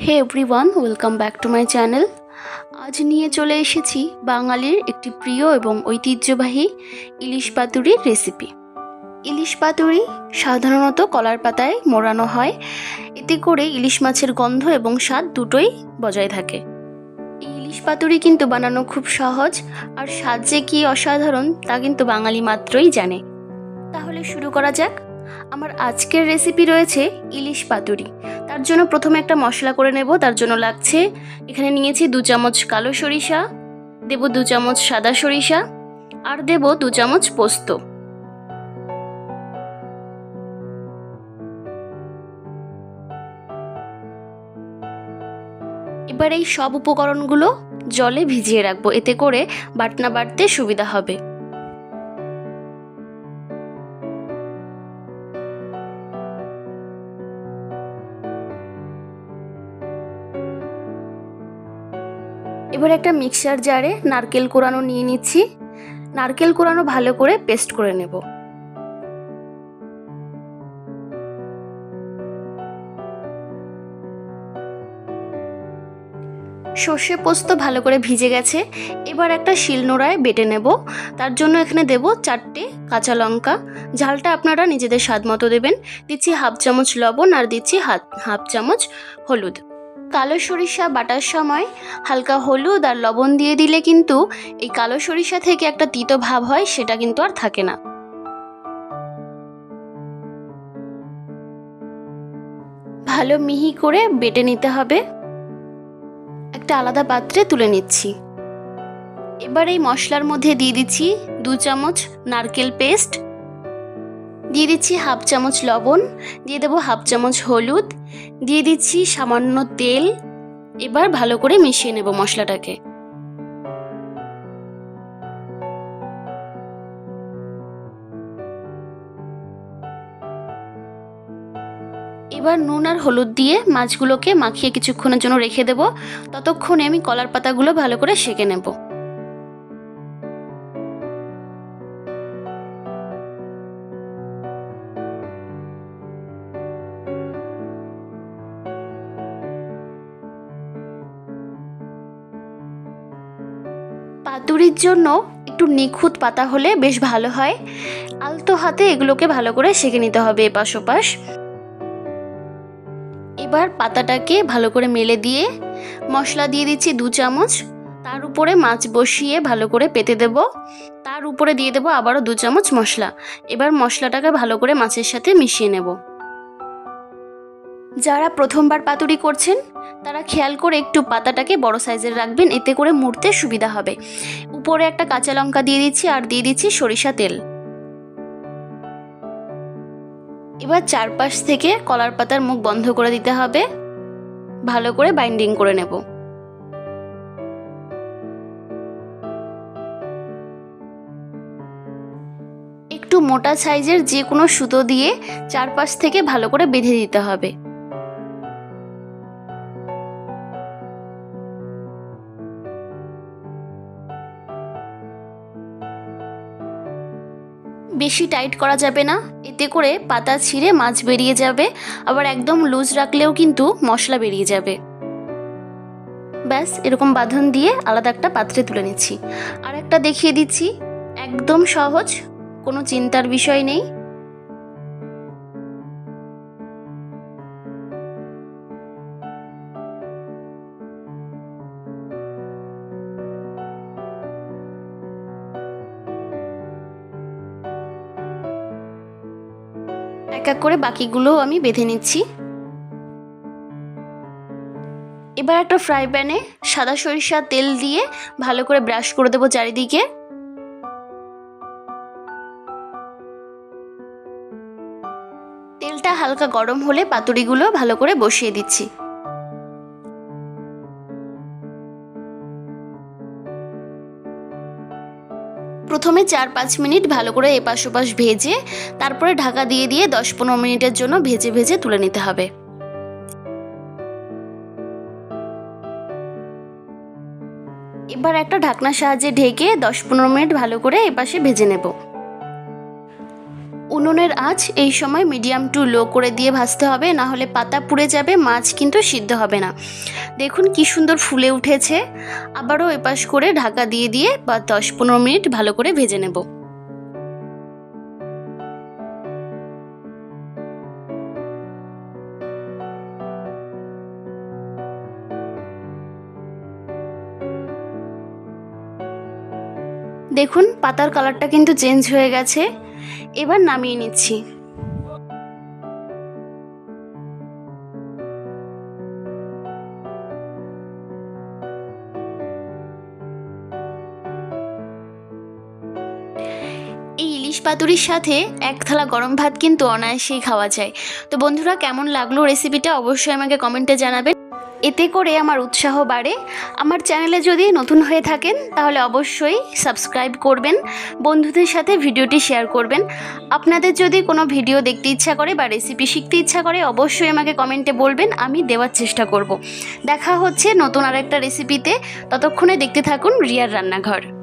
Hey everyone welcome back to my channel আজ নিয়ে চলে এসেছি বাঙালির একটি প্রিয় এবং ঐতিহ্যবাহী ইলিশ পাতুরির রেসিপি ইলিশ পাতুরি সাধারণত কলার পাতায় মোড়ানো হয়। এতে করে ইলিশ মাছের গন্ধ এবং স্বাদ দুটোই বজায় থাকে। এই ইলিশ পাতুরি কিন্তু বানানো খুব সহজ আর স্বাদ যে কী অসাধারণ তা কিন্তু বাঙালি মাত্রই জানে। তাহলে শুরু করা যাক। আমার আজকের রেসিপি রয়েছে ইলিশ পাতুরি। তার জন্য প্রথমে একটা মশলা করে নেব, তার জন্য লাগছে, এখানে নিয়েছি দু চামচ কালো সরিষা, দেব দু চামচ সাদা সরিষা, আর দেব দু চামচ পোস্ত। এবার এই সব উপকরণগুলো জলে ভিজিয়ে রাখব, এতে করে বাটনা বাটতে সুবিধা হবে। এবার একটা মিক্সার জারে নারকেল কোরানো নিয়ে নিচ্ছি। নারকেল কোরানো ভালো করে পেস্ট করে নেব। সর্ষে পোস্ত ভালো করে ভিজে গেছে। এবার একটা শিলনোড়ায় বেটে নেব। তার জন্য এখানে দেব চারটে কাঁচা লঙ্কা। ঝালটা আপনারা নিজেদের স্বাদ মতো দেবেন। দিচ্ছি হাফ চামচ লবণ আর দিচ্ছি হাফ চামচ হলুদ। কালো সরিষা বাটার সময় হালকা হলুদ আর লবণ দিয়ে দিলে কিন্তু এই কালো সরিষা থেকে একটা তিতো ভাব হয়, সেটা কিন্তু আর থাকে না। ভালো মিহি করে বেটে নিতে হবে। একটা আলাদা পাত্রে তুলে নিচ্ছি। এবার এই মশলার মধ্যে দিয়ে দিচ্ছি দু চামচ নারকেল পেস্ট দিয়ে দিচ্ছি হাফ চামচ লবণ, দিয়ে দেবো হাফ চামচ হলুদ, দিয়ে দিচ্ছি সামান্য তেল। এবার ভালো করে মিশিয়ে নেব মশলাটাকে। এবার নুন আর হলুদ দিয়ে মাছগুলোকে মাখিয়ে কিছুক্ষণের জন্য রেখে দেব। ততক্ষণে আমি কলার পাতাগুলো ভালো করে সেঁকে নেব। পাতুরির জন্য একটু নিখুঁত পাতা হলে বেশ ভালো হয়। আলতো হাতে এগুলোকে ভালো করে সেঁকে নিতে হবে এপাশ ওপাশ। এবার পাতাটাকে ভালো করে মেলে দিয়ে মশলা দিয়ে দিচ্ছি দু চামচ। তার উপরে মাছ বসিয়ে ভালো করে পেতে দেব। তার উপরে দিয়ে দেবো আবারও দু চামচ মশলা। এবার মশলাটাকে ভালো করে মাছের সাথে মিশিয়ে নেব। যারা প্রথমবার পাতুরি করছেন, তারা খেয়াল করে একটু পাতাটাকে বড় সাইজের রাখবেন, এতে করে মুড়তে সুবিধা হবে। উপরে একটা কাঁচা লঙ্কা দিয়ে দিচ্ছি আর দিয়ে দিচ্ছি সরিষা তেল। এবার চারপাশ থেকে কলার পাতার মুখ বন্ধ করে দিতে হবে। ভালো করে বাইন্ডিং করে নেব। একটু মোটা সাইজের যে কোনো সুতো দিয়ে চারপাশ থেকে ভালো করে বেঁধে দিতে হবে। বেশি টাইট করা যাবে না। এতে করে পাতা ছিঁড়ে মাছ বেরিয়ে যাবে, আবার একদম লুজ রাখলেও কিন্তু মশলা বেরিয়ে যাবে। ব্যাস, এরকম বাঁধন দিয়ে আলাদা একটা পাত্রে তুলে নিচ্ছি। আর একটা দেখিয়ে দিচ্ছি। একদম সহজ, কোনো চিন্তার বিষয় নেই। এক করে বাকিগুলোও আমি বেঁধে নিচ্ছি। এবার একটা ফ্রাই প্যানে সাদা সরিষা তেল দিয়ে ভালো করে ব্রাশ করে দেবো চারিদিকে। তেলটা হালকা গরম হলে পাতুড়িগুলো ভালো করে বসিয়ে দিচ্ছি। প্রথমে চার পাঁচ মিনিট ভালো করে এপাশ ওপাশ ভেজে, তারপরে ঢাকা দিয়ে দিয়ে দশ পনেরো মিনিটের জন্য ভেজে ভেজে তুলে নিতে হবে। এবার একটা ঢাকনার সাহায্যে ঢেকে দশ পনেরো মিনিট ভালো করে এপাশে ভেজে নেব। উনুনের আঁচ এই সময় মিডিয়াম টু লো করে দিয়ে ভাজতে হবে, না হলে পাতা পুড়ে যাবে, মাছ কিন্তু সিদ্ধ হবে না। দেখুন কি সুন্দর ফুলে উঠেছে। আবারও এপাশ করে ঢাকা দিয়ে দিয়ে বা দশ পনেরো মিনিট ভালো করে ভেজে নেব। দেখুন পাতার কালারটা কিন্তু চেঞ্জ হয়ে গেছে। এবার নামিয়ে নিচ্ছি। ইলিশ পাতুরির সাথে এক থালা গরম ভাত কিন্তু অনায়াসেই খাওয়া যায়। তো বন্ধুরা, কেমন লাগল রেসিপিটা অবশ্যই আমাকে কমেন্টে জানাবেন এতে করে আমার উৎসাহ বাড়ে। আমার চ্যানেলে যদি নতুন হয়ে থাকেন, তাহলে অবশ্যই সাবস্ক্রাইব করবেন, বন্ধুদের সাথে ভিডিওটি শেয়ার করবেন। আপনাদের যদি কোনো ভিডিও দেখতে ইচ্ছা করে বা রেসিপি শিখতে ইচ্ছা করে, অবশ্যই আমাকে কমেন্টে বলবেন, আমি দেওয়ার চেষ্টা করব। দেখা হচ্ছে নতুন আরেকটা রেসিপিতে ততক্ষণে দেখতে থাকুন রিয়ার রান্নাঘর।